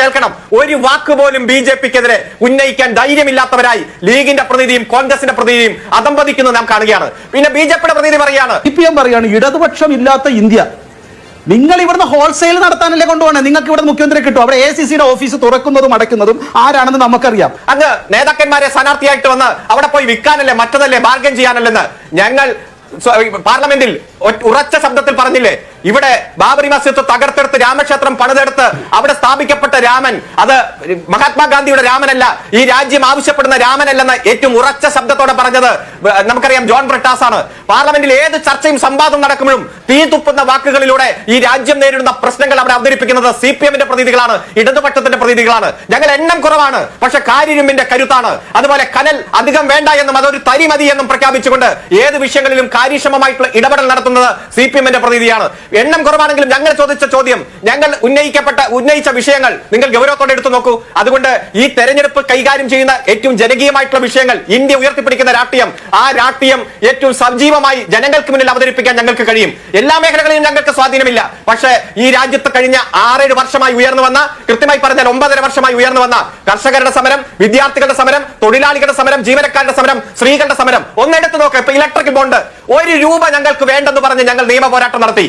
കേൾക്കണം. ഒരു വാക്ക് പോലും ബി ജെ പിക്കെതിരെ ഉന്നയിക്കാൻ ധൈര്യമില്ലാത്തവരായി ലീഗിന്റെ പ്രതിനിധിയും കോൺഗ്രസിന്റെ പ്രതിനിധിയും അതമ്പതിക്കുന്നത് നാം കാണുകയാണ്. പിന്നെ ബി ജെ പിയുടെ പ്രതിനിധി പറയാണ് സി പി എം പറയാണ് ഇടതുപക്ഷം ഇല്ലാത്ത ഇന്ത്യ. നിങ്ങൾ ഇവിടുന്ന് ഹോൾസെയിൽ നടത്താനല്ലേ കൊണ്ടുപോകണേ? നിങ്ങൾക്ക് ഇവിടെ മുഖ്യമന്ത്രി കിട്ടും. അവിടെ എ സി സിയുടെ ഓഫീസ് തുറക്കുന്നതും അടയ്ക്കുന്നതും ആരാണെന്ന് നമുക്കറിയാം. അങ്ങ് നേതാക്കന്മാരെ സ്ഥാനാർത്ഥിയായിട്ട് വന്ന് അവിടെ പോയി വിൽക്കാനല്ലേ മറ്റതല്ലേ ബാർഗൻ ചെയ്യാനല്ലെന്ന് ഞങ്ങൾ പാർലമെന്റിൽ ഉറച്ച ശബ്ദത്തിൽ പറഞ്ഞില്ലേ? ഇവിടെ ബാബറി മസ്ജിദ് തകർത്തെടുത്ത് രാമക്ഷേത്രം പണിതെടുത്ത് അവിടെ സ്ഥാപിക്കപ്പെട്ട രാമൻ അത് മഹാത്മാഗാന്ധിയുടെ രാമനല്ല ഈ രാജ്യം ആവശ്യപ്പെടുന്ന രാമനല്ലെന്ന് ഏറ്റവും ഉറച്ച ശബ്ദത്തോടെ പറഞ്ഞത് നമുക്കറിയാം ജോൺ ബ്രിട്ടാസ് ആണ് പാർലമെന്റിൽ ഏത് ചർച്ചയും സംവാദം നടക്കുമ്പോഴും തീ തുപ്പുന്ന വാക്കുകളിലൂടെ ഈ രാജ്യം നേരിടുന്ന പ്രശ്നങ്ങൾ അവിടെ അവതരിപ്പിക്കുന്നത് സി പി എമ്മിന്റെ പ്രതിനിധികളാണ് ഇടതുപക്ഷത്തിന്റെ പ്രതിനിധികളാണ് ഞങ്ങൾ എണ്ണം കുറവാണ് പക്ഷെ കാര്യരുമ്പിന്റെ കരുത്താണ്. അതുപോലെ കനൽ അധികം വേണ്ട എന്നും അതൊരു തരി മതി എന്നും പ്രഖ്യാപിച്ചുകൊണ്ട് ഏത് വിഷയങ്ങളിലും കാര്യക്ഷമമായിട്ടുള്ള ഇടപെടൽ നടത്തുന്നത് സി പി എമ്മിന്റെ പ്രതിനിധിയാണ് എണ്ണം കുറവാണെങ്കിലും ഞങ്ങൾ ചോദിച്ച ചോദ്യം ഞങ്ങൾ ഉന്നയിക്കപ്പെട്ട ഉന്നയിച്ച വിഷയങ്ങൾ നിങ്ങൾ ഗൗരവത്തോടെ എടുത്തു നോക്കൂ. അതുകൊണ്ട് ഈ തെരഞ്ഞെടുപ്പ് കൈകാര്യം ചെയ്യുന്ന ഏറ്റവും ജനകീയമായിട്ടുള്ള വിഷയങ്ങൾ ഇന്ത്യ ഉയർത്തിപ്പിടിക്കുന്ന രാഷ്ട്രീയം ആ രാഷ്ട്രീയം ഏറ്റവും സജീവമായി ജനങ്ങൾക്ക് മുന്നിൽ അവതരിപ്പിക്കാൻ ഞങ്ങൾക്ക് കഴിയും. എല്ലാ മേഖലകളിലും ഞങ്ങൾക്ക് സ്വാധീനമില്ല. പക്ഷേ ഈ രാജ്യത്ത് കഴിഞ്ഞ ആറേഴ് വർഷമായി ഉയർന്നു വന്ന കൃത്യമായി പറഞ്ഞാൽ ഒമ്പതര വർഷമായി ഉയർന്നു വന്ന കർഷകരുടെ സമരം വിദ്യാർത്ഥികളുടെ സമരം തൊഴിലാളികളുടെ സമരം ജീവനക്കാരുടെ സമരം സ്ത്രീകളുടെ സമരം. ഒന്നെടുത്ത് നോക്ക് ഇപ്പൊ ഇലക്ട്രിക് ബോണ്ട്. ഒരു രൂപ ഞങ്ങൾക്ക് വേണ്ടെന്ന് പറഞ്ഞ് ഞങ്ങൾ നിയമ പോരാട്ടം നടത്തി.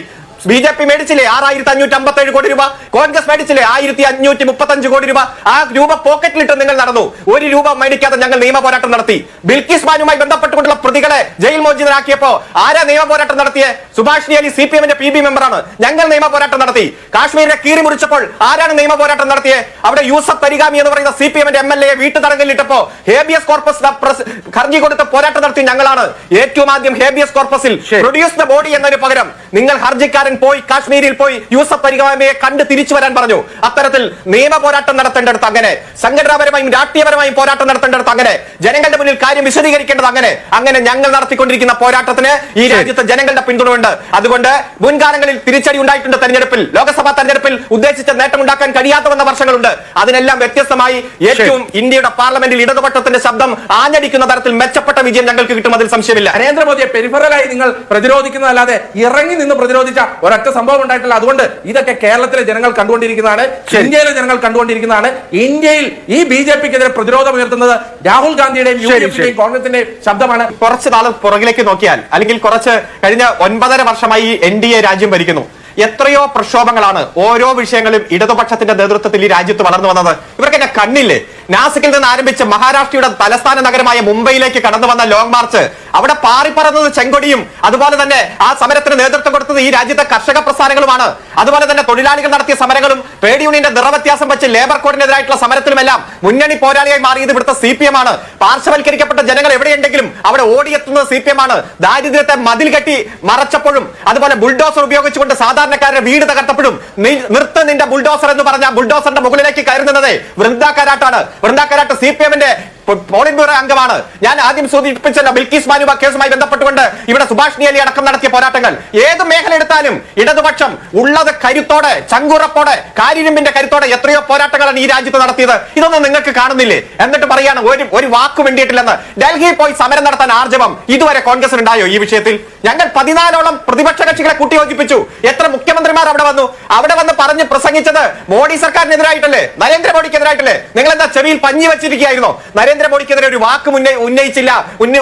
ബി ജെ പി മേടിച്ചില്ലേ? ആറായിരത്തി അഞ്ഞൂറ്റി അമ്പത്തി ഏഴ് കോടി രൂപ. കോൺഗ്രസ് മേടിച്ചില്ലേ? ആയിരത്തി അഞ്ഞൂറ്റി മുപ്പത്തി അഞ്ച് കോടി രൂപ. ആ രൂപ പോക്കറ്റിലിട്ട് നിങ്ങൾ നടന്നു. ഒരു രൂപ മേടിക്കാതെ ഞങ്ങൾ നിയമ പോരാട്ടം നടത്തി. ബിൽക്കിസ് മാനുമായി ബന്ധപ്പെട്ടുകൊണ്ടുള്ള പ്രതികളെ ജയിൽ മോചിതരാക്കിയപ്പോ ആരാ നിയമ പോരാട്ടം നടത്തിയേ? സുഭാഷിണി അലി സി പി എമ്മിന്റെ പി ബി മെമ്പറാണ്. ഞങ്ങൾ നിയമ പോരാട്ടം നടത്തി. കാശ്മീരിനെ കീറി മുറിച്ചപ്പോൾ ആരാണ് നിയമ പോരാട്ടം നടത്തിയത് അവിടെ യൂസഫ് തരികാമി എന്ന് പറയുന്ന സി പി എമ്മിന്റെ എം എൽ എ വീട്ടു തടങ്കലിട്ടപ്പോ ഹേബിയസ് കോർപ്പസ് ഹർജി കൊടുത്ത് പോരാട്ടം നടത്തി ഞങ്ങളാണ്. ഏറ്റവും ആദ്യം ഹേബിയസ് കോർപ്പസിൽ പ്രൊഡ്യൂസ് ദ ബോഡി എന്നതിന് പകരം നിങ്ങൾ ഹർജിക്കാരൻ പോയി കാശ്മീരിൽ പോയി യൂസഫ് പരിഗാമയെ കണ്ട് തിരിച്ചു വരാൻ പറഞ്ഞു. അത്തരത്തിൽ നിയമ പോരാട്ടം നടത്തേണ്ടടുത്ത് അങ്ങനെ സംഘടനാപരമായും രാഷ്ട്രീയപരമായും പോരാട്ടം നടത്തേണ്ടടുത്ത് അങ്ങനെ ജനങ്ങളുടെ മുന്നിൽ കാര്യം വിശദീകരിക്കേണ്ടത് അങ്ങനെ അങ്ങനെ ഞങ്ങൾ നടത്തിക്കൊണ്ടിരിക്കുന്ന പോരാട്ടത്തിന് ഈ രാജ്യത്തെ ജനങ്ങളുടെ പിന്തുണയുണ്ട്. അതുകൊണ്ട് മുൻകാലങ്ങളിൽ തിരിച്ചടി ഉണ്ടായിട്ടുണ്ട് തെരഞ്ഞെടുപ്പിൽ. ലോക്സഭാ തെരഞ്ഞെടുപ്പിൽ ഉദ്ദേശിച്ച നേട്ടം ഉണ്ടാക്കാൻ കഴിയാത്ത വന്ന വർഷങ്ങളുണ്ട്. അതിനെല്ലാം വ്യത്യസ്തമായി ഏറ്റവും ഇന്ത്യയുടെ പാർലമെന്റിൽ ഇടതുപക്ഷത്തിന്റെ ശബ്ദം ആഞ്ഞടിക്കുന്ന തരത്തിൽ മെച്ചപ്പെട്ട വിജയം ഞങ്ങൾക്ക് കിട്ടും അതിൽ സംശയമില്ല. നരേന്ദ്രമോദിയെ പെരിഫറലായി നിങ്ങൾ പ്രതിരോധിക്കുന്നതല്ലാതെ ഇറങ്ങി നിന്ന് പ്രതിരോധിച്ച ഒരൊറ്റ സംഭവം ഉണ്ടായിട്ടില്ല. അതുകൊണ്ട് ഇതൊക്കെ കേരളത്തിലെ ജനങ്ങൾ കണ്ടുകൊണ്ടിരിക്കുന്നതാണ് ഇന്ത്യയിലെ ജനങ്ങൾ കണ്ടുകൊണ്ടിരിക്കുന്നതാണ്. ഇന്ത്യയിൽ ഈ ബി ജെ പിക്കെതിരെ പ്രതിരോധം ഉയർത്തുന്നത് രാഹുൽ ഗാന്ധിയുടെയും യു ഡി എഫിന്റെയും കോൺഗ്രസിന്റെയും ശബ്ദമാണ്. കുറച്ച് നാൾ പുറകിലേക്ക് നോക്കിയാൽ അല്ലെങ്കിൽ കുറച്ച് കഴിഞ്ഞ ഒൻപതര വർഷമായി എൻ ഡി എ രാജ്യം ഭരിക്കുന്നു. എത്രയോ പ്രക്ഷോഭങ്ങളാണ് ഓരോ വിഷയങ്ങളും ഇടതുപക്ഷത്തിന്റെ നേതൃത്വത്തിൽ ഈ രാജ്യത്ത് വളർന്നു വന്നത്. ഇവർക്ക് എന്റെ കണ്ണില്ലേ? നാസിക്കിൽ നിന്ന് ആരംഭിച്ച് മഹാരാഷ്ട്രയുടെ തലസ്ഥാന നഗരമായ മുംബൈയിലേക്ക് കടന്നു വന്ന ലോങ് മാർച്ച് അവിടെ പാറിപ്പറന്നത് ചെങ്കൊടിയും അതുപോലെ തന്നെ ആ സമരത്തിന് നേതൃത്വം കൊടുത്തത് ഈ രാജ്യത്തെ കർഷക പ്രസ്ഥാനങ്ങളുമാണ്. അതുപോലെ തന്നെ തൊഴിലാളികൾ നടത്തിയ സമരങ്ങളും ട്രേഡ് യൂണിയന്റെ നിറവ്യത്യാസം വെച്ച് ലേബർ കോഡിനെതിരായിട്ടുള്ള സമരത്തിലുമെല്ലാം മുന്നണി പോരാളിയായി മാറിയത് ഇവിടുത്തെ സി പി എം ആണ്. പാർശ്വവൽക്കരിക്കപ്പെട്ട ജനങ്ങൾ എവിടെയുണ്ടെങ്കിലും അവിടെ ഓടിയെത്തുന്നത് സി പി എം ആണ്. ദാരിദ്ര്യത്തെ മതിൽ കെട്ടി മറച്ചപ്പോഴും അതുപോലെ ബുൾഡോസർ ഉപയോഗിച്ചുകൊണ്ട് സാധാരണക്കാരുടെ വീട് തകർത്തപ്പോഴും നിർത്ത നിന്റെ ബുൾഡോസർ എന്ന് പറഞ്ഞ ബുൾഡോസറിന്റെ മുകളിലേക്ക് കയറുന്നത് വൃന്ദാക്കാരാട്ടാണ്. വൃന്ദാക്കാരാട്ട് സി പി എമ്മിന്റെ പോളിറ്റ് ബ്യൂറോ അംഗമാണ്. ഞാൻ ആദ്യം സൂചിപ്പിച്ചല്ലോ ബിൽക്കിസ് മാനുവ കേസുമായി ബന്ധപ്പെട്ടുകൊണ്ട് ഇവിടെ സുഭാഷ് നിയലി അടക്കം നടത്തിയ പോരാട്ടങ്ങൾ. ഏത് മേഖല എടുത്താലും ഇടതുപക്ഷം ഉള്ളത് കരുത്തോടെ ചങ്കുറപ്പോടെ കാരിരുമ്പിന്റെ കരുത്തോടെ എത്രയോ പോരാട്ടങ്ങളാണ് ഈ രാജ്യത്ത് നടത്തിയത്. ഇതൊന്നും നിങ്ങൾക്ക് കാണുന്നില്ലേ? എന്നിട്ട് പറയാണ് ഒരു ഒരു വാക്ക് വേണ്ടിയിട്ടില്ലെന്ന് ഡൽഹിയിൽ പോയി സമരം നടത്താൻ ആർജവം ഇതുവരെ കോൺഗ്രസ് ഉണ്ടായോ ഈ വിഷയത്തിൽ? ഞങ്ങൾ പതിനാലോളം പ്രതിപക്ഷ കക്ഷികളെ കൂട്ടിയോജിപ്പിച്ചു. എത്ര മുഖ്യമന്ത്രിമാർ അവിടെ വന്നു? അവിടെ വന്ന് പറഞ്ഞ് പ്രസംഗിച്ചത് മോഡി സർക്കാരിനെതിരായിട്ടല്ലേ? നരേന്ദ്രമോദിക്കെതിരായിട്ടല്ലേ? നിങ്ങൾ എന്താ ചെവിയിൽ പഞ്ഞി വെച്ചിരിക്കുകയായിരുന്നോ? നരേന്ദ്രമോദിക്കെതിരെ ഒരു വാക്ക് മുന്നേ ഉന്നയിച്ചില്ല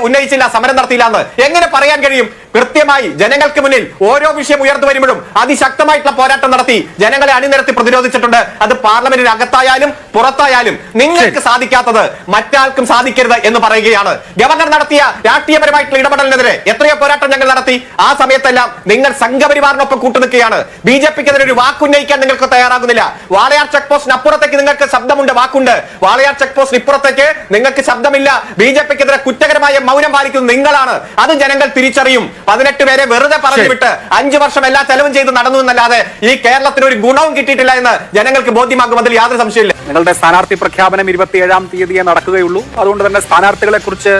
ഉന്നയിച്ചില്ല സമരം നടത്തിയില്ല എന്ന് എങ്ങനെ പറയാൻ കഴിയും? കൃത്യമായി ജനങ്ങൾക്ക് മുന്നിൽ ഓരോ വിഷയം ഉയർന്നു വരുമ്പോഴും അതിശക്തമായിട്ടുള്ള പോരാട്ടം നടത്തി ജനങ്ങളെ അണിനിരത്തി പ്രതിരോധിച്ചിട്ടുണ്ട്. അത് പാർലമെന്റിന് അകത്തായാലും പുറത്തായാലും നിങ്ങൾക്ക് സാധിക്കാത്തത് മറ്റാർക്കും സാധിക്കരുത് എന്ന് പറയുകയാണ്. ഗവർണർ നടത്തിയ രാഷ്ട്രീയപരമായിട്ടുള്ള ഇടപെടലിനെതിരെ എത്രയോ പോരാട്ടം ഞങ്ങൾ നടത്തി. ആ സമയത്തെല്ലാം നിങ്ങൾ സംഘപരിവാറിനൊപ്പം കൂട്ടുനിൽക്കുകയാണ്. ബി ജെ പിക്കെതിരെ ഒരു വാക്കുന്നയിക്കാൻ നിങ്ങൾക്ക് തയ്യാറാകുന്നില്ല. വാളയാർ ചെക്ക് പോസ്റ്റിന് അപ്പുറത്തേക്ക് നിങ്ങൾക്ക് ശബ്ദമുണ്ട് വാക്കുണ്ട്. വാളയാർ ചെക്ക് പോസ്റ്റിന് ഇപ്പുറത്തേക്ക് നിങ്ങൾക്ക് ശബ്ദമില്ല. ബി ജെ പിക്കെതിരെ കുറ്റകരമായ മൗനം പാലിക്കുന്നത് നിങ്ങളാണ്. അത് ജനങ്ങൾ തിരിച്ചറിയും. പതിനെട്ട് പേരെ വെറുതെ പറഞ്ഞു വിട്ട് അഞ്ചു വർഷം എല്ലാ ചെലവും ചെയ്ത് നടന്നു എന്നല്ലാതെ ഈ കേരളത്തിന് ഒരു ഗുണവും കിട്ടിയിട്ടില്ല എന്ന് ജനങ്ങൾക്ക് ബോധ്യമാകും. അതിൽ യാതൊരു സംശയമില്ല നിങ്ങളുടെ സ്ഥാനാർത്ഥി പ്രഖ്യാപനം ഇരുപത്തിയേഴാം തീയതിയെ നടക്കുകയുള്ളൂ. അതുകൊണ്ട് തന്നെ സ്ഥാനാർത്ഥികളെ കുറിച്ച്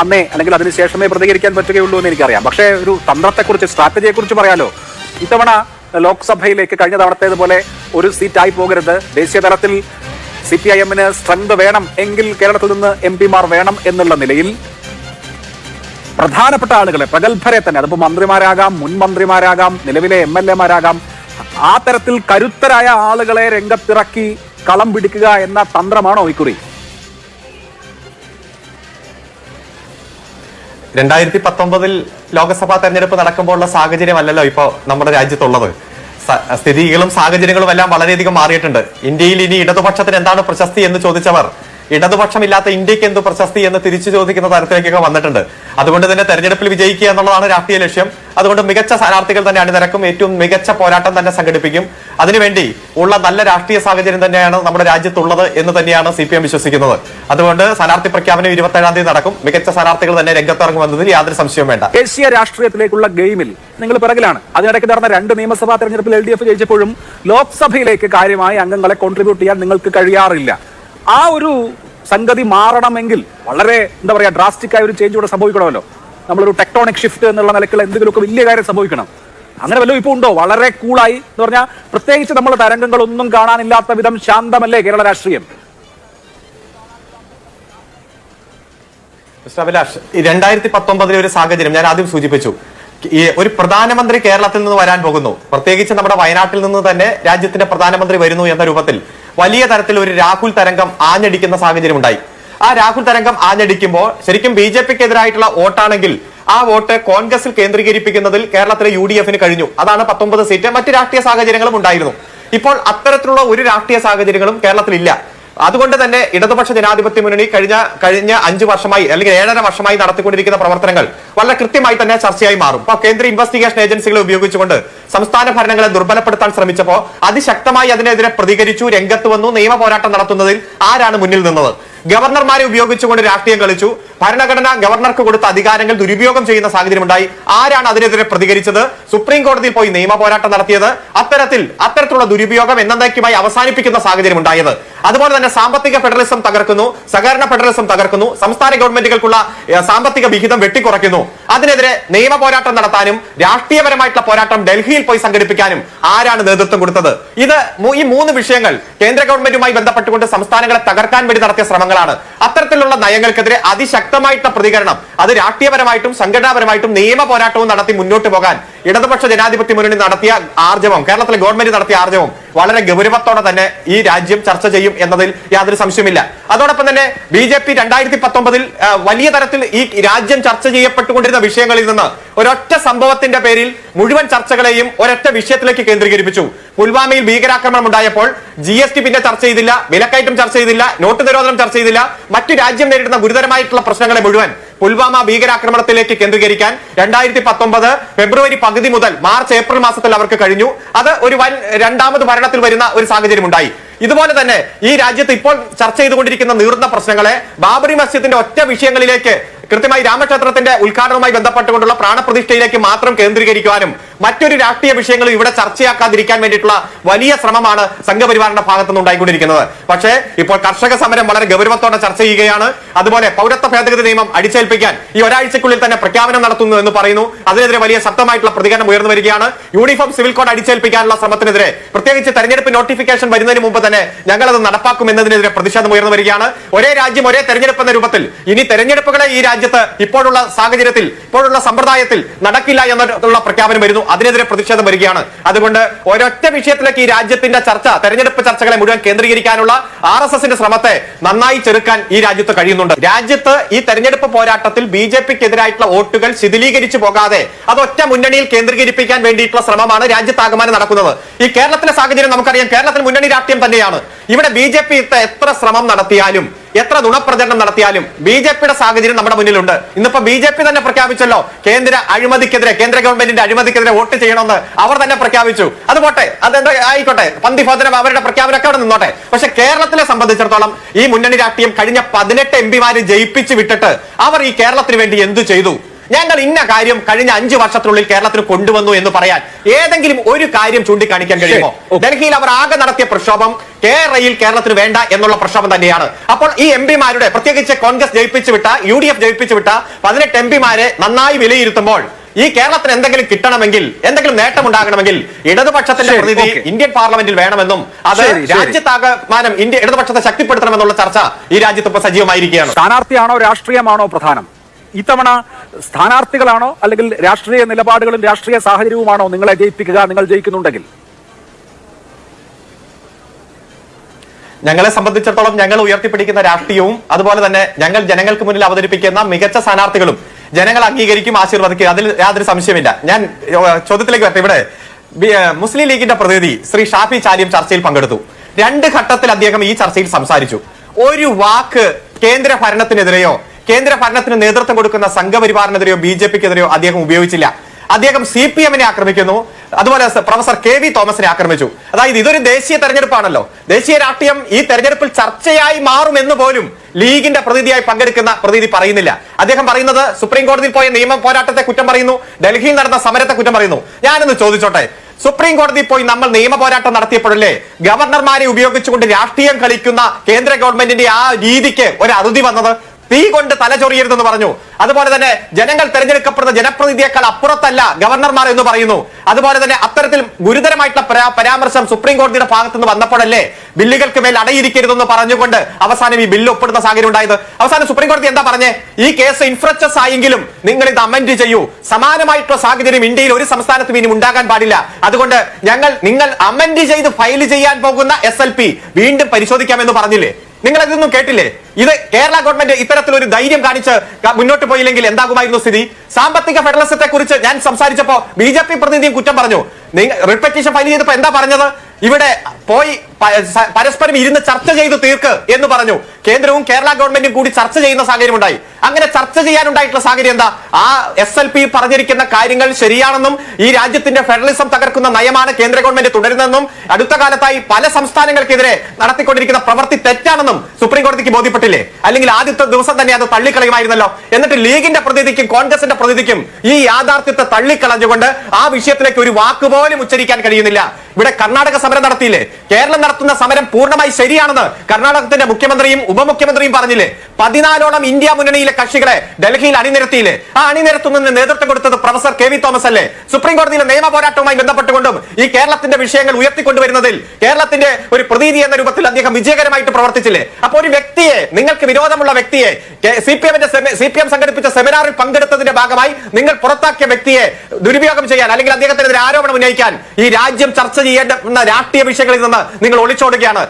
അന്നേ അല്ലെങ്കിൽ അതിനുശേഷമേ പ്രതികരിക്കാൻ പറ്റുകയുള്ളൂ എന്ന് എനിക്കറിയാം. പക്ഷേ ഒരു തന്ത്രത്തെക്കുറിച്ച് സ്ട്രാറ്റജിയെ കുറിച്ച് പറയാലോ. ഇത്തവണ ലോക്സഭയിലേക്ക് കഴിഞ്ഞ തവണത്തേതുപോലെ ഒരു സീറ്റായി പോകരുത്. ദേശീയ തലത്തിൽ സി പി ഐ എമ്മിന് സ്ട്രെങ്ത് വേണം എങ്കിൽ കേരളത്തിൽ നിന്ന് എം പിമാർ വേണം എന്നുള്ള നിലയിൽ പ്രധാനപ്പെട്ട ആളുകളെ പ്രഗത്ഭരെ തന്നെ അതിപ്പോ മന്ത്രിമാരാകാം മുൻ മന്ത്രിമാരാകാം നിലവിലെ എം എൽ എമാരാകാം ആ തരത്തിൽ കരുത്തരായ ആളുകളെ രംഗത്തിറക്കി കളം പിടിക്കുക എന്ന തന്ത്രമാണോ ഇക്കുറി? രണ്ടായിരത്തി പത്തൊമ്പതിൽ ലോക്സഭാ തെരഞ്ഞെടുപ്പ് നടക്കുമ്പോഴുള്ള സാഹചര്യമല്ലല്ലോ ഇപ്പോൾ നമ്മുടെ രാജ്യത്തുള്ളത്. സ്ഥിതികളും സാഹചര്യങ്ങളും എല്ലാം വളരെയധികം മാറിയിട്ടുണ്ട്. ഇന്ത്യയിൽ ഇനി ഇടതുപക്ഷത്തിന് എന്താണ് പ്രശസ്തി എന്ന് ചോദിച്ചവർ ഇടതുപക്ഷമില്ലാത്ത ഇന്ത്യയ്ക്ക് എന്ത് പ്രശസ്തി എന്ന് തിരിച്ചു ചോദിക്കുന്ന തരത്തിലേക്കൊക്കെ വന്നിട്ടുണ്ട്. അതുകൊണ്ട് തന്നെ തെരഞ്ഞെടുപ്പിൽ വിജയിക്കുക എന്നുള്ളതാണ് രാഷ്ട്രീയ ലക്ഷ്യം. അതുകൊണ്ട് മികച്ച സ്ഥാനാർത്ഥികൾ തന്നെ അണിനിരക്കും ഏറ്റവും മികച്ച പോരാട്ടം തന്നെ സംഘടിപ്പിക്കും. അതിനുവേണ്ടി ഉള്ള നല്ല രാഷ്ട്രീയ സാഹചര്യം തന്നെയാണ് നമ്മുടെ രാജ്യത്തുള്ളത് എന്ന് തന്നെയാണ് സി വിശ്വസിക്കുന്നത്. അതുകൊണ്ട് സ്ഥാനാർത്ഥി പ്രഖ്യാപനം ഇരുപത്തേഴാം തീയതി നടക്കും. മികച്ച സ്ഥാനാർത്ഥികൾ തന്നെ രംഗത്തിറങ്ങുമെന്നതിൽ യാതൊരു സംശയവും വേണ്ട. ദേശീയ രാഷ്ട്രീയത്തിലേക്കുള്ള ഗെയിമിൽ നിങ്ങൾ പിറകിലാണ്. അതിനിടയ്ക്ക് നടന്ന രണ്ട് നിയമസഭാ തെരഞ്ഞെടുപ്പിൽ എൽ ജയിച്ചപ്പോഴും ലോക്സഭയിലേക്ക് കാര്യമായി അംഗങ്ങളെ കോൺട്രിബ്യൂട്ട് ചെയ്യാൻ നിങ്ങൾക്ക് കഴിയാറില്ല. ആ ഒരു സംഗതി മാറണമെങ്കിൽ വളരെ എന്താ പറയാ ഡ്രാസ്റ്റിക് ആയ ഒരു ചേഞ്ച് ഇവിടെ സംഭവിക്കണമല്ലോ. നമ്മളൊരു ടെക്ടോണിക് ഷിഫ്റ്റ് എന്നുള്ള നിലയ്ക്കുള്ള എന്തെങ്കിലുമൊക്കെ വലിയ കാര്യം സംഭവിക്കണം. അങ്ങനെ വല്ലതും ഇപ്പോൾ ഉണ്ടോ? വളരെ കൂളായി എന്ന് പറഞ്ഞാൽ പ്രത്യേകിച്ച് നമ്മൾ തരംഗങ്ങളൊന്നും കാണാനില്ലാത്ത വിധം ശാന്തമല്ലേ കേരള രാഷ്ട്രീയം? അഭിലാഷ് ഈ രണ്ടായിരത്തി പത്തൊമ്പതിലെ ഒരു സാഹചര്യം ഞാൻ ആദ്യം സൂചിപ്പിച്ചു. ഈ ഒരു പ്രധാനമന്ത്രി കേരളത്തിൽ നിന്ന് വരാൻ പോകുന്നു. പ്രത്യേകിച്ച് നമ്മുടെ വയനാട്ടിൽ നിന്ന് തന്നെ രാജ്യത്തിന്റെ പ്രധാനമന്ത്രി വരുന്നു എന്ന രൂപത്തിൽ. വലിയ തരത്തിൽ ഒരു രാഹുൽ തരംഗം ആഞ്ഞടിക്കുന്ന സാഹചര്യം ഉണ്ടായി. ആ രാഹുൽ തരംഗം ആഞ്ഞടിക്കുമ്പോൾ ശരിക്കും ബി ജെ പിക്ക് എതിരായിട്ടുള്ള വോട്ടാണെങ്കിൽ ആ വോട്ട് കോൺഗ്രസിൽ കേന്ദ്രീകരിപ്പിക്കുന്നതിൽ കേരളത്തിലെ യു ഡി എഫിന് കഴിഞ്ഞു. അതാണ് പത്തൊമ്പത് സീറ്റ്. മറ്റ് രാഷ്ട്രീയ സാഹചര്യങ്ങളും ഉണ്ടായിരുന്നു. ഇപ്പോൾ അത്തരത്തിലുള്ള ഒരു രാഷ്ട്രീയ സാഹചര്യങ്ങളും കേരളത്തിലില്ല. അതുകൊണ്ട് തന്നെ ഇടതുപക്ഷ ജനാധിപത്യ മുന്നണി കഴിഞ്ഞ കഴിഞ്ഞ അഞ്ചു വർഷമായി അല്ലെങ്കിൽ ഏഴര വർഷമായി നടത്തിക്കൊണ്ടിരിക്കുന്ന പ്രവർത്തനങ്ങൾ വളരെ കൃത്യമായി തന്നെ ചർച്ചയായി മാറും. ഇപ്പൊ കേന്ദ്ര ഇൻവെസ്റ്റിഗേഷൻ ഏജൻസികളെ ഉപയോഗിച്ചുകൊണ്ട് സംസ്ഥാന ഭരണങ്ങളെ ദുർബലപ്പെടുത്താൻ ശ്രമിച്ചപ്പോൾ അതിശക്തമായി അതിനെതിരെ പ്രതികരിച്ചു രംഗത്ത് വന്നു നിയമ പോരാട്ടം നടത്തുന്നതിൽ ആരാണ് മുന്നിൽ നിന്നത്? ഗവർണർമാരെ ഉപയോഗിച്ചുകൊണ്ട് രാഷ്ട്രീയം കളിച്ചു. ഭരണഘടന ഗവർണർക്ക് കൊടുത്ത അധികാരങ്ങൾ ദുരുപയോഗം ചെയ്യുന്ന സാഹചര്യം ഉണ്ടായി ആരാണ് അതിനെതിരെ പ്രതികരിച്ചത്? സുപ്രീം കോടതിയിൽ പോയി നിയമ പോരാട്ടം നടത്തിയത്. അത്തരത്തിൽ അത്തരത്തിലുള്ള ദുരുപയോഗം എന്നേക്കുമായി അവസാനിപ്പിക്കുന്ന സാഹചര്യം ഉണ്ടായത് അതുപോലെ തന്നെ സാമ്പത്തിക ഫെഡറലിസം തകർക്കുന്നു സഹകരണ ഫെഡറലിസം തകർക്കുന്നു സംസ്ഥാന ഗവൺമെന്റുകൾക്കുള്ള സാമ്പത്തിക വിഹിതം വെട്ടിക്കുറയ്ക്കുന്നു. അതിനെതിരെ നിയമ പോരാട്ടം നടത്താനും രാഷ്ട്രീയപരമായിട്ടുള്ള പോരാട്ടം ഡൽഹിയിൽ പോയി സംഘടിപ്പിക്കാനും ആരാണ് നേതൃത്വം കൊടുത്തത്? ഇത് ഈ മൂന്ന് വിഷയങ്ങൾ കേന്ദ്ര ഗവൺമെന്റുമായി ബന്ധപ്പെട്ടുകൊണ്ട് സംസ്ഥാനങ്ങളെ തകർക്കാൻ വേണ്ടി നടത്തിയ ശ്രമങ്ങളാണ്. അത്തരത്തിലുള്ള നയങ്ങൾക്കെതിരെ അതിശക്തമായിട്ടുള്ള പ്രതികരണം അത് രാഷ്ട്രീയപരമായിട്ടും സംഘടനാപരമായിട്ടും നിയമ പോരാട്ടവും നടത്തി മുന്നോട്ട് പോകാൻ ഇടതുപക്ഷ ജനാധിപത്യ മുന്നണി നടത്തിയ ആർജവം കേരളത്തിലെ ഗവൺമെന്റ് നടത്തിയ ആർജവം വളരെ ഗൗരവത്തോടെ തന്നെ ഈ രാജ്യം ചർച്ച ചെയ്യും എന്നതിൽ യാതൊരു സംശയമില്ല അതോടൊപ്പം തന്നെ ബി ജെ പി രണ്ടായിരത്തി പത്തൊമ്പതിൽ വലിയ തരത്തിൽ ഈ രാജ്യം ചർച്ച ചെയ്യപ്പെട്ടുകൊണ്ടിരുന്ന വിഷയങ്ങളിൽ നിന്ന് ഒരൊറ്റ സംഭവത്തിന്റെ പേരിൽ മുഴുവൻ ചർച്ചകളെയും ഒരൊറ്റ വിഷയത്തിലേക്ക് കേന്ദ്രീകരിപ്പിച്ചു. പുൽവാമയിൽ ഭീകരാക്രമണം ഉണ്ടായപ്പോൾ ജി എസ് ടി പിന്നെ ചർച്ച ചെയ്തില്ല വിലക്കയറ്റം ചർച്ച ചെയ്തില്ല നോട്ട് നിരോധനം ചർച്ച ചെയ്തില്ല മറ്റു രാജ്യം നേരിടുന്ന ഗുരുതരമായിട്ടുള്ള പ്രശ്നങ്ങളെ മുഴുവൻ പുൽവാമ ഭീകരാക്രമണത്തിലേക്ക് കേന്ദ്രീകരിക്കാൻ രണ്ടായിരത്തി പത്തൊമ്പത് ഫെബ്രുവരി പകുതി മുതൽ മാർച്ച് ഏപ്രിൽ മാസത്തിൽ അവർക്ക് കഴിഞ്ഞു. അത് ഒരു വൻ രണ്ടാമത് ഭരണത്തിൽ വരുന്ന ഒരു സാഹചര്യം ഉണ്ടായി. ഇതുപോലെ തന്നെ ഈ രാജ്യത്ത് ഇപ്പോൾ ചർച്ച ചെയ്തുകൊണ്ടിരിക്കുന്ന നീറുന്ന പ്രശ്നങ്ങളെ ബാബറി മസ്ജിദിന്റെ ഒറ്റ വിഷയങ്ങളിലേക്ക് കൃത്യമായി രാമക്ഷേത്രത്തിന്റെ ഉദ്ഘാടനവുമായി ബന്ധപ്പെട്ടുകൊണ്ടുള്ള പ്രാണപ്രതിഷ്ഠയിലേക്ക് മാത്രം കേന്ദ്രീകരിക്കുവാനും മറ്റൊരു രാഷ്ട്രീയ വിഷയങ്ങളും ഇവിടെ ചർച്ചയാക്കാതിരിക്കാൻ വേണ്ടിയിട്ടുള്ള വലിയ ശ്രമമാണ് സംഘപരിവാറിന്റെ ഭാഗത്തു നിന്നുണ്ടായിക്കൊണ്ടിരിക്കുന്നത് പക്ഷേ ഇപ്പോൾ കർഷക സമരം വളരെ ഗൗരവത്തോടെ ചർച്ച ചെയ്യുകയാണ്. അതുപോലെ പൗരത്വ ഭേദഗതി നിയമം അടിച്ചേൽപ്പിക്കാൻ ഈ ഒരാഴ്ചക്കുള്ളിൽ തന്നെ പ്രഖ്യാപനം നടത്തുന്നു എന്ന് പറയുന്നു. അതിനെതിരെ വലിയ ശക്തമായിട്ടുള്ള പ്രതികരണം ഉയർന്നു വരികയാണ്. യൂണിഫോം സിവിൽ കോഡ് അടിച്ചേൽപ്പിക്കാനുള്ള ശ്രമത്തിനെതിരെ പ്രത്യേകിച്ച് തെരഞ്ഞെടുപ്പ് നോട്ടിഫിക്കേഷൻ വരുന്നതിന് മുമ്പ് തന്നെ ഞങ്ങൾ അത് നടപ്പാക്കും എന്നതിനെതിരെ പ്രതിഷേധം ഉയർന്നു വരികയാണ്. ഒരേ രാജ്യം ഒരേ തെരഞ്ഞെടുപ്പ് എന്ന രൂപത്തിൽ ഇനി തെരഞ്ഞെടുപ്പുകളെ ഈ രാജ്യത്ത് ഇപ്പോഴുള്ള സാഹചര്യത്തിൽ ഇപ്പോഴുള്ള സമ്പ്രദായത്തിൽ നടക്കില്ല എന്നുള്ള പ്രഖ്യാപനം വരുന്നു. അതിനെതിരെ പ്രതിഷേധം വരികയാണ്. അതുകൊണ്ട് ഒരൊറ്റ വിഷയത്തിലേക്ക് ഈ രാജ്യത്തിന്റെ ചർച്ച തെരഞ്ഞെടുപ്പ് ചർച്ചകളെ മുഴുവൻ കേന്ദ്രീകരിക്കാനുള്ള ആർ എസ് എസിന്റെ ശ്രമത്തെ നന്നായി ചെറുക്കാൻ ഈ രാജ്യത്ത് കഴിയുന്നുണ്ട്. രാജ്യത്ത് ഈ തെരഞ്ഞെടുപ്പ് പോരാട്ടത്തിൽ ബി ജെ പിക്ക് എതിരായിട്ടുള്ള വോട്ടുകൾ ശിഥിലീകരിച്ചു പോകാതെ അത് ഒറ്റ മുന്നണിയിൽ കേന്ദ്രീകരിപ്പിക്കാൻ വേണ്ടിയിട്ടുള്ള ശ്രമമാണ് രാജ്യത്ത് ആകമാനം നടക്കുന്നത്. ഈ കേരളത്തിലെ സാഹചര്യം നമുക്കറിയാം. കേരളത്തിൽ മുന്നണി രാഷ്ട്രീയം തന്നെയാണ്. ഇവിടെ ബി ജെ പി എത്ര ശ്രമം നടത്തിയാലും എത്ര നുണപ്രചരണം നടത്തിയാലും ബി ജെ പിയുടെ സാഹചര്യം നമ്മുടെ മുന്നിലുണ്ട്. ഇന്നിപ്പോ ബി ജെ പി തന്നെ പ്രഖ്യാപിച്ചല്ലോ കേന്ദ്ര അഴിമതിക്കെതിരെ കേന്ദ്ര ഗവൺമെന്റിന്റെ അഴിമതിക്കെതിരെ വോട്ട് ചെയ്യണമെന്ന് അവർ തന്നെ പ്രഖ്യാപിച്ചു. അത് പോട്ടെ അതെന്താ ആയിക്കോട്ടെ പന്തിഭോജനം അവരുടെ പ്രഖ്യാപനമൊക്കെ അവിടെ നിന്നോട്ടെ. പക്ഷെ കേരളത്തിലെ സംബന്ധിച്ചിടത്തോളം ഈ മുന്നണി രാഷ്ട്രീയം കഴിഞ്ഞ പതിനെട്ട് എം പിമാരെ ജയിപ്പിച്ച് വിട്ടിട്ട് അവർ ഈ കേരളത്തിന് വേണ്ടി എന്തു ചെയ്തു? ഞങ്ങൾ ഇന്ന കാര്യം കഴിഞ്ഞ അഞ്ചു വർഷത്തിനുള്ളിൽ കേരളത്തിന് കൊണ്ടുവന്നു എന്ന് പറയാൻ ഏതെങ്കിലും ഒരു കാര്യം ചൂണ്ടിക്കാണിക്കാൻ കഴിയുമോ? ഡൽഹിയിൽ അവർ ആകെ നടത്തിയ പ്രക്ഷോഭം കേരളയിൽ കേരളത്തിന് വേണ്ട എന്നുള്ള പ്രക്ഷോഭം തന്നെയാണ്. അപ്പോൾ ഈ എം പിമാരുടെ പ്രത്യേകിച്ച് കോൺഗ്രസ് ജയിപ്പിച്ചു വിട്ട യു ഡി എഫ് ജയിപ്പിച്ചു വിട്ട പതിനെട്ട് എം പിമാരെ നന്നായി വിലയിരുത്തുമ്പോൾ ഈ കേരളത്തിന് എന്തെങ്കിലും കിട്ടണമെങ്കിൽ എന്തെങ്കിലും നേട്ടമുണ്ടാകണമെങ്കിൽ ഇടതുപക്ഷത്തിന്റെ പ്രതിനിധി ഇന്ത്യൻ പാർലമെന്റിൽ വേണമെന്നും അത്. രാജ്യത്താകമാനം ഇന്ത്യ ഇടതുപക്ഷത്തെ ശക്തിപ്പെടുത്തണമെന്നുള്ള ചർച്ച ഈ രാജ്യത്ത് ഇപ്പൊ സജീവമായിരിക്കുകയാണ്. സ്ഥാനാർത്ഥിയാണോ രാഷ്ട്രീയമാണോ പ്രധാനം? ഇത്തവണ സ്ഥാനാർത്ഥികളാണോ അല്ലെങ്കിൽ രാഷ്ട്രീയ നിലപാടുകളും രാഷ്ട്രീയ സാഹചര്യവുമാണോ നിങ്ങളെ ജയിപ്പിക്കുക നിങ്ങൾ ജയിക്കുന്നുണ്ടെങ്കിൽ? ഞങ്ങളെ സംബന്ധിച്ചിടത്തോളം ഞങ്ങൾ ഉയർത്തിപ്പിടിക്കുന്ന രാഷ്ട്രീയവും അതുപോലെ തന്നെ ഞങ്ങൾ ജനങ്ങൾക്ക് മുന്നിൽ അവതരിപ്പിക്കുന്ന മികച്ച സ്ഥാനാർത്ഥികളും ജനങ്ങൾ അംഗീകരിക്കും ആശീർവദിക്കും. അതിൽ യാതൊരു സംശയമില്ല ഞാൻ ചോദ്യത്തിലേക്ക് വരട്ടെ. ഇവിടെ മുസ്ലിം ലീഗിന്റെ പ്രതിനിധി ശ്രീ ഷാഫി ചാലിയും ചർച്ചയിൽ പങ്കെടുത്തു. രണ്ട് ഘട്ടത്തിൽ അദ്ദേഹം ഈ ചർച്ചയിൽ സംസാരിച്ചു. ഒരു വാക്ക് കേന്ദ്ര ഭരണത്തിനെതിരെയോ കേന്ദ്ര ഭരണത്തിന് നേതൃത്വം കൊടുക്കുന്ന സംഘപരിവാറിനെതിരെയോ ബി ജെ പിക്കെതിരെയോ അദ്ദേഹം ഉപയോഗിച്ചില്ല. അദ്ദേഹം സി പി എമ്മിനെ ആക്രമിക്കുന്നു. അതുപോലെ പ്രൊഫസർ കെ വി തോമസിനെ ആക്രമിച്ചു. അതായത് ഇതൊരു ദേശീയ തെരഞ്ഞെടുപ്പാണല്ലോ. ദേശീയ രാഷ്ട്രീയം ഈ തെരഞ്ഞെടുപ്പിൽ ചർച്ചയായി മാറുമെന്ന് പോലും ലീഗിന്റെ പ്രതിനിധിയായി പങ്കെടുക്കുന്ന പ്രതിനിധി പറയുന്നില്ല. അദ്ദേഹം പറയുന്നത് സുപ്രീം കോടതിയിൽ പോയ നിയമ പോരാട്ടത്തെ കുറ്റം പറയുന്നു. ഡൽഹിയിൽ നടന്ന സമരത്തെ കുറ്റം പറയുന്നു. ഞാനൊന്ന് ചോദിച്ചോട്ടെ. സുപ്രീം കോടതി പോയി നമ്മൾ നിയമ പോരാട്ടം നടത്തിയപ്പോഴല്ലേ ഗവർണർമാരെ ഉപയോഗിച്ചുകൊണ്ട് രാഷ്ട്രീയം കളിക്കുന്ന കേന്ദ്ര ഗവൺമെന്റിന്റെ ആ രീതിക്ക് ഒരു അറുതി വന്നത്? തീ കൊണ്ട് തലചൊറിയരുതെന്ന് പറഞ്ഞു. അതുപോലെ തന്നെ ജനങ്ങൾ തെരഞ്ഞെടുക്കപ്പെടുന്ന ജനപ്രതിനിധിയേക്കാൾ അപ്പുറത്തല്ല ഗവർണർമാർ എന്ന് പറയുന്നു. അതുപോലെ തന്നെ അത്തരത്തിൽ ഗുരുതരമായിട്ടുള്ള പരാ- പരാമർശം സുപ്രീം കോടതിയുടെ ഭാഗത്ത് നിന്ന് വന്നപ്പോഴല്ലേ ബില്ലുകൾക്ക് മേൽ അടയിരിക്കരുതെന്ന് പറഞ്ഞുകൊണ്ട് അവസാനം ഈ ബില്ല് ഒപ്പിടുന്ന സാഹചര്യം ഉണ്ടായത്. അവസാനം സുപ്രീം കോടതി എന്താ പറഞ്ഞേ? ഈ കേസ് ഇൻഫ്രച്ചസ് ആയെങ്കിലും നിങ്ങൾ ഇത് അമെന്റ് ചെയ്യൂ. സമാനമായിട്ടുള്ള സാഹചര്യം ഇന്ത്യയിൽ ഒരു സംസ്ഥാനത്തും ഇനി ഉണ്ടാകാൻ പാടില്ല. അതുകൊണ്ട് ഞങ്ങൾ നിങ്ങൾ അമെന്റ് ചെയ്ത് ഫയൽ ചെയ്യാൻ പോകുന്ന എസ് വീണ്ടും പരിശോധിക്കാമെന്ന് പറഞ്ഞില്ലേ? നിങ്ങൾ ഇതൊന്നും കേട്ടില്ലേ? ഇത് കേരള ഗവൺമെന്റ് ഇത്തരത്തിലൊരു ധൈര്യം കാണിച്ച് മുന്നോട്ട് പോയില്ലെങ്കിൽ എന്താകുമായിരുന്നു സ്ഥിതി? സാമ്പത്തിക ഫെഡറലിസത്തെ കുറിച്ച് ഞാൻ സംസാരിച്ചപ്പോ ബി ജെ പി പ്രതിനിധിയും കുറ്റം പറഞ്ഞു. റിപ്പറ്റീഷൻ ഫയൽ ചെയ്തപ്പോ എന്താ പറഞ്ഞത്? ഇവിടെ പോയി പരസ്പരം ഇരുന്ന് ചർച്ച ചെയ്ത് തീർക്ക് എന്ന് പറഞ്ഞു. കേന്ദ്രവും കേരള ഗവൺമെന്റും കൂടി ചർച്ച ചെയ്യുന്ന സാഹചര്യം ഉണ്ടായി അങ്ങനെ ചർച്ച ചെയ്യാനുണ്ടായിട്ടുള്ള സാഹചര്യം എന്താ? ആ എസ് എൽ പി പറഞ്ഞിരിക്കുന്ന കാര്യങ്ങൾ ശരിയാണെന്നും ഈ രാജ്യത്തിന്റെ ഫെഡറലിസം തകർക്കുന്ന നയമാണ് കേന്ദ്ര ഗവൺമെന്റ് തുടരുന്നതെന്നും അടുത്ത കാലത്തായി പല സംസ്ഥാനങ്ങൾക്കെതിരെ നടത്തിക്കൊണ്ടിരിക്കുന്ന പ്രവൃത്തി തെറ്റാണെന്നും സുപ്രീം കോടതിക്ക് ബോധ്യപ്പെട്ടില്ലേ അല്ലെങ്കിൽ ആദ്യത്തെ ദിവസം തന്നെ അത് തള്ളിക്കളയുമായിരുന്നല്ലോ. എന്നിട്ട് ലീഗിന്റെ പ്രതിനിധിക്കും കോൺഗ്രസിന്റെ പ്രതിനിധിക്കും ഈ യാഥാർത്ഥ്യത്തെ തള്ളിക്കളഞ്ഞുകൊണ്ട് ആ വിഷയത്തിലേക്ക് ഒരു വാക്കുപോലും ഉച്ചരിക്കാൻ കഴിയുന്നില്ല. ഇവിടെ കർണാടക സമരം നടത്തിയില്ലേ? കേരളം നടത്തുന്ന സമരം പൂർണമായി ശരിയാണെന്ന് കർണാടകത്തിന്റെ മുഖ്യമന്ത്രിയും ഉപമുഖ്യമന്ത്രിയും പറഞ്ഞില്ലേ? പതിനാലോളം ഇന്ത്യ മുന്നണിയിലെ കക്ഷികളെ ഡൽഹിയിൽ അണിനിരത്തിയില്ലേ? ആ അണിനിരത്തുന്നതിന് നേതൃത്വം കൊടുത്തത് പ്രൊഫസർ കെ വി തോമസ് അല്ലേ? സുപ്രീം കോടതിയിലെ നിയമ പോരാട്ടവുമായി ബന്ധപ്പെട്ടുകൊണ്ടും ഈ കേരളത്തിന്റെ വിഷയങ്ങൾ ഉയർത്തിക്കൊണ്ടുവരുന്നതിൽ കേരളത്തിന്റെ ഒരു പ്രതീതി എന്ന രൂപത്തിൽ അദ്ദേഹം വിജയകരമായിട്ട് പ്രവർത്തിച്ചില്ലേ? അപ്പൊ ഒരു വ്യക്തിയെ നിങ്ങൾക്ക് വിരോധമുള്ള വ്യക്തിയെ സി പി എമ്മിന്റെ സി പി എം സംഘടിപ്പിച്ച സെമിനാറിൽ പങ്കെടുത്തതിന്റെ ഭാഗമായി നിങ്ങൾ പുറത്താക്കിയ വ്യക്തിയെ ദുരുപയോഗം ചെയ്യാൻ അല്ലെങ്കിൽ അദ്ദേഹത്തിനെതിരെ ആരോപണം ഉന്നയിക്കാൻ ഈ രാജ്യം ചർച്ച ചെയ്യേണ്ട രാഷ്ട്രീയ വിഷയങ്ങളിൽ നിന്ന് നിങ്ങൾ ഒളിച്ചോടുകയാണ്.